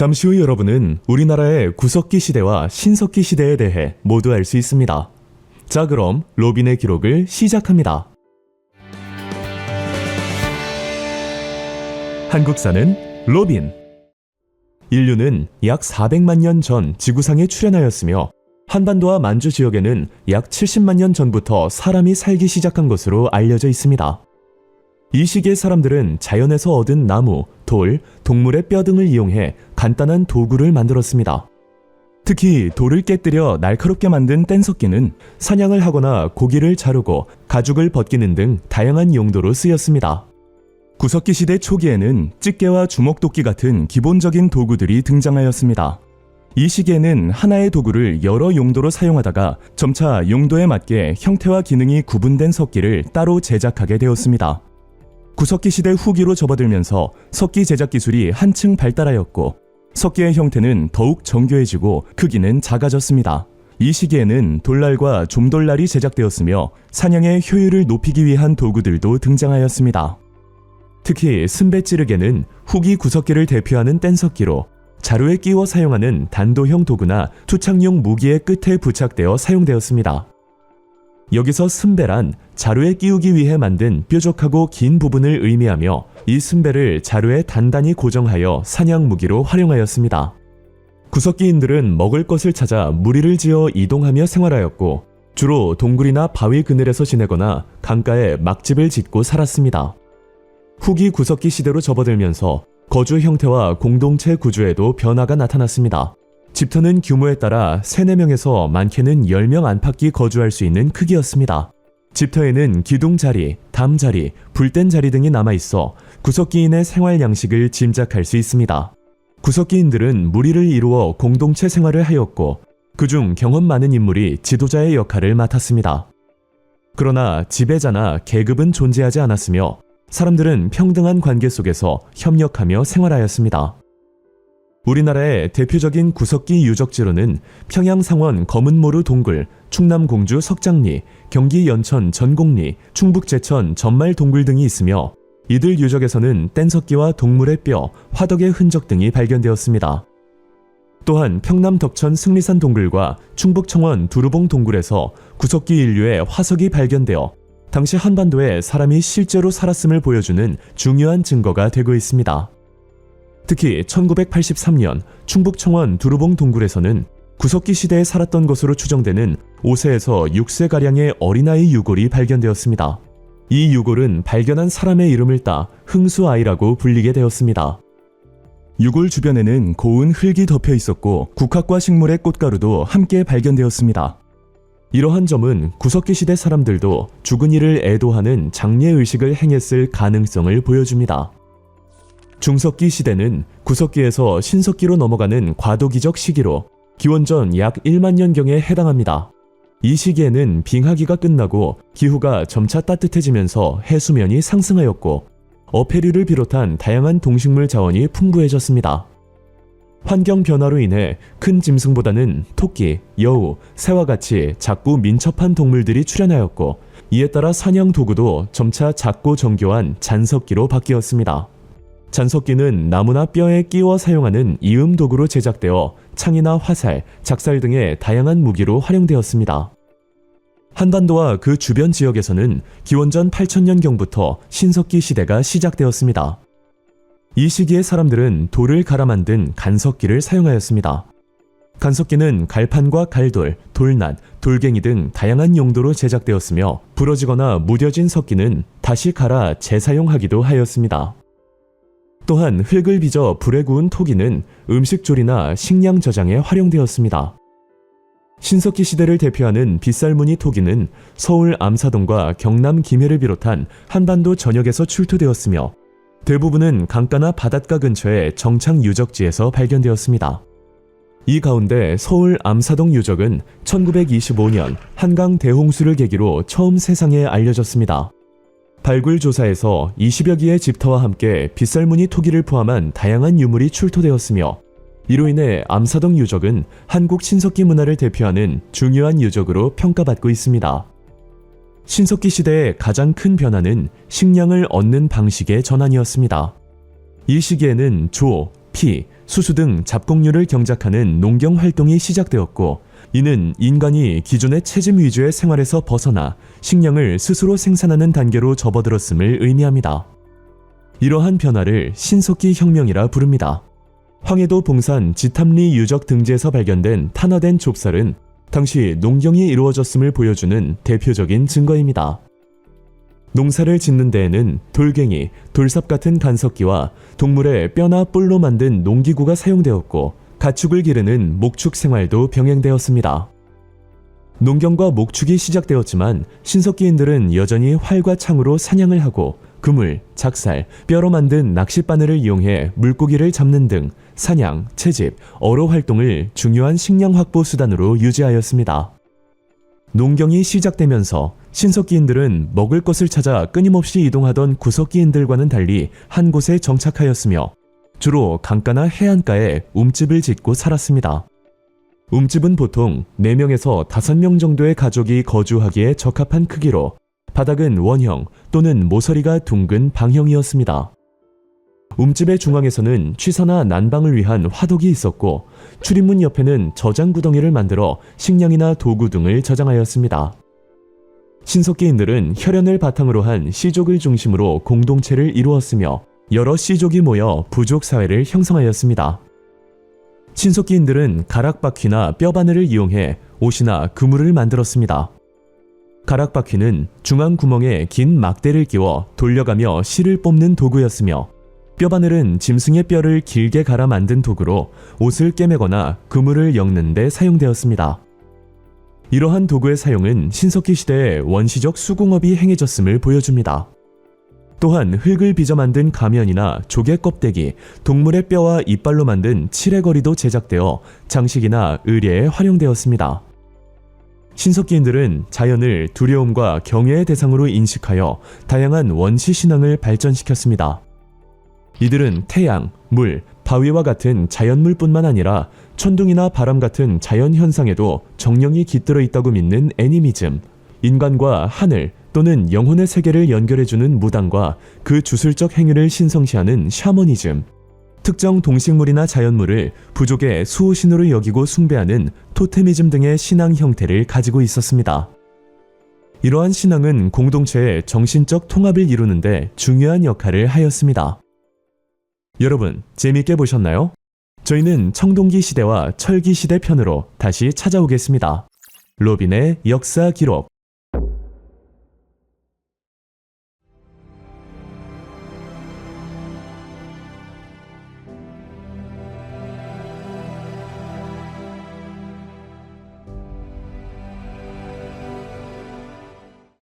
잠시 후 여러분은 우리나라의 구석기 시대와 신석기 시대에 대해 모두 알 수 있습니다. 자, 그럼 로빈의 기록을 시작합니다. 한국사는 로빈. 인류는 약 400만 년 전 지구상에 출현하였으며 한반도와 만주 지역에는 약 70만 년 전부터 사람이 살기 시작한 것으로 알려져 있습니다. 이 시기의 사람들은 자연에서 얻은 나무, 돌, 동물의 뼈 등을 이용해 간단한 도구를 만들었습니다. 특히 돌을 깨뜨려 날카롭게 만든 뗀석기는 사냥을 하거나 고기를 자르고 가죽을 벗기는 등 다양한 용도로 쓰였습니다. 구석기 시대 초기에는 찌개와 주먹도끼 같은 기본적인 도구들이 등장하였습니다. 이 시기에는 하나의 도구를 여러 용도로 사용하다가 점차 용도에 맞게 형태와 기능이 구분된 석기를 따로 제작하게 되었습니다. 구석기 시대 후기로 접어들면서 석기 제작 기술이 한층 발달하였고 석기의 형태는 더욱 정교해지고 크기는 작아졌습니다. 이 시기에는 돌날과 좀돌날이 제작되었으며 사냥의 효율을 높이기 위한 도구들도 등장하였습니다. 특히 순배 찌르개는 후기 구석기를 대표하는 뗀석기로 자루에 끼워 사용하는 단도형 도구나 투착용 무기의 끝에 부착되어 사용되었습니다. 여기서 순배란 자루에 끼우기 위해 만든 뾰족하고 긴 부분을 의미하며 이 순배를 자루에 단단히 고정하여 사냥 무기로 활용하였습니다. 구석기인들은 먹을 것을 찾아 무리를 지어 이동하며 생활하였고 주로 동굴이나 바위 그늘에서 지내거나 강가에 막집을 짓고 살았습니다. 후기 구석기 시대로 접어들면서 거주 형태와 공동체 구조에도 변화가 나타났습니다. 집터는 규모에 따라 3, 4명에서 많게는 10명 안팎이 거주할 수 있는 크기였습니다. 집터에는 기둥 자리, 담 자리, 불된 자리 등이 남아 있어 구석기인의 생활 양식을 짐작할 수 있습니다. 구석기인들은 무리를 이루어 공동체 생활을 하였고 그중 경험 많은 인물이 지도자의 역할을 맡았습니다. 그러나 지배자나 계급은 존재하지 않았으며 사람들은 평등한 관계 속에서 협력하며 생활하였습니다. 우리나라의 대표적인 구석기 유적지로는 평양 상원 검은모루 동굴, 충남 공주 석장리, 경기 연천 전곡리, 충북 제천 전말 동굴 등이 있으며 이들 유적에서는 뗀석기와 동물의 뼈, 화덕의 흔적 등이 발견되었습니다. 또한 평남 덕천 승리산 동굴과 충북 청원 두루봉 동굴에서 구석기 인류의 화석이 발견되어 당시 한반도에 사람이 실제로 살았음을 보여주는 중요한 증거가 되고 있습니다. 특히 1983년 충북 청원 두루봉 동굴에서는 구석기 시대에 살았던 것으로 추정되는 5세에서 6세가량의 어린아이 유골이 발견되었습니다. 이 유골은 발견한 사람의 이름을 따 흥수아이라고 불리게 되었습니다. 유골 주변에는 고운 흙이 덮여 있었고 국화과 식물의 꽃가루도 함께 발견되었습니다. 이러한 점은 구석기 시대 사람들도 죽은 이를 애도하는 장례의식을 행했을 가능성을 보여줍니다. 중석기 시대는 구석기에서 신석기로 넘어가는 과도기적 시기로 기원전 약 1만 년경에 해당합니다. 이 시기에는 빙하기가 끝나고 기후가 점차 따뜻해지면서 해수면이 상승하였고 어패류를 비롯한 다양한 동식물 자원이 풍부해졌습니다. 환경 변화로 인해 큰 짐승보다는 토끼, 여우, 새와 같이 작고 민첩한 동물들이 출현하였고 이에 따라 사냥 도구도 점차 작고 정교한 잔석기로 바뀌었습니다. 잔석기는 나무나 뼈에 끼워 사용하는 이음 도구로 제작되어 창이나 화살, 작살 등의 다양한 무기로 활용되었습니다. 한반도와 그 주변 지역에서는 기원전 8000년경부터 신석기 시대가 시작되었습니다. 이 시기에 사람들은 돌을 갈아 만든 간석기를 사용하였습니다. 간석기는 갈판과 갈돌, 돌낫, 돌갱이 등 다양한 용도로 제작되었으며 부러지거나 무뎌진 석기는 다시 갈아 재사용하기도 하였습니다. 또한 흙을 빚어 불에 구운 토기는 음식조리나 식량 저장에 활용되었습니다. 신석기 시대를 대표하는 빗살무늬 토기는 서울 암사동과 경남 김해를 비롯한 한반도 전역에서 출토되었으며 대부분은 강가나 바닷가 근처의 정착 유적지에서 발견되었습니다. 이 가운데 서울 암사동 유적은 1925년 한강 대홍수를 계기로 처음 세상에 알려졌습니다. 발굴 조사에서 20여 기의 집터와 함께 빗살무늬 토기를 포함한 다양한 유물이 출토되었으며 이로 인해 암사동 유적은 한국 신석기 문화를 대표하는 중요한 유적으로 평가받고 있습니다. 신석기 시대의 가장 큰 변화는 식량을 얻는 방식의 전환이었습니다. 이 시기에는 조, 피, 수수 등 잡곡류를 경작하는 농경 활동이 시작되었고 이는 인간이 기존의 채집 위주의 생활에서 벗어나 식량을 스스로 생산하는 단계로 접어들었음을 의미합니다. 이러한 변화를 신석기 혁명이라 부릅니다. 황해도 봉산 지탐리 유적 등지에서 발견된 탄화된 좁쌀은 당시 농경이 이루어졌음을 보여주는 대표적인 증거입니다. 농사를 짓는 데에는 돌갱이, 돌삽 같은 간석기와 동물의 뼈나 뿔로 만든 농기구가 사용되었고 가축을 기르는 목축 생활도 병행되었습니다. 농경과 목축이 시작되었지만 신석기인들은 여전히 활과 창으로 사냥을 하고 그물, 작살, 뼈로 만든 낚싯바늘을 이용해 물고기를 잡는 등 사냥, 채집, 어로 활동을 중요한 식량 확보 수단으로 유지하였습니다. 농경이 시작되면서 신석기인들은 먹을 것을 찾아 끊임없이 이동하던 구석기인들과는 달리 한 곳에 정착하였으며 주로 강가나 해안가에 움집을 짓고 살았습니다. 움집은 보통 4명에서 5명 정도의 가족이 거주하기에 적합한 크기로 바닥은 원형 또는 모서리가 둥근 방형이었습니다. 움집의 중앙에서는 취사나 난방을 위한 화덕이 있었고 출입문 옆에는 저장 구덩이를 만들어 식량이나 도구 등을 저장하였습니다. 신석기인들은 혈연을 바탕으로 한 씨족을 중심으로 공동체를 이루었으며 여러 씨족이 모여 부족 사회를 형성하였습니다. 신석기인들은 가락바퀴나 뼈바늘을 이용해 옷이나 그물을 만들었습니다. 가락바퀴는 중앙 구멍에 긴 막대를 끼워 돌려가며 실을 뽑는 도구였으며 뼈바늘은 짐승의 뼈를 길게 갈아 만든 도구로 옷을 꿰매거나 그물을 엮는 데 사용되었습니다. 이러한 도구의 사용은 신석기 시대에 원시적 수공업이 행해졌음을 보여줍니다. 또한 흙을 빚어 만든 가면이나 조개 껍데기, 동물의 뼈와 이빨로 만든 칠해거리도 제작되어 장식이나 의뢰에 활용되었습니다. 신석기인들은 자연을 두려움과 경외의 대상으로 인식하여 다양한 원시 신앙을 발전시켰습니다. 이들은 태양, 물, 바위와 같은 자연물뿐만 아니라 천둥이나 바람 같은 자연 현상에도 정령이 깃들어 있다고 믿는 애니미즘, 인간과 하늘 또는 영혼의 세계를 연결해주는 무당과 그 주술적 행위를 신성시하는 샤머니즘, 특정 동식물이나 자연물을 부족의 수호신으로 여기고 숭배하는 토테미즘 등의 신앙 형태를 가지고 있었습니다. 이러한 신앙은 공동체의 정신적 통합을 이루는데 중요한 역할을 하였습니다. 여러분, 재미있게 보셨나요? 저희는 청동기 시대와 철기 시대 편으로 다시 찾아오겠습니다. 로빈의 역사 기록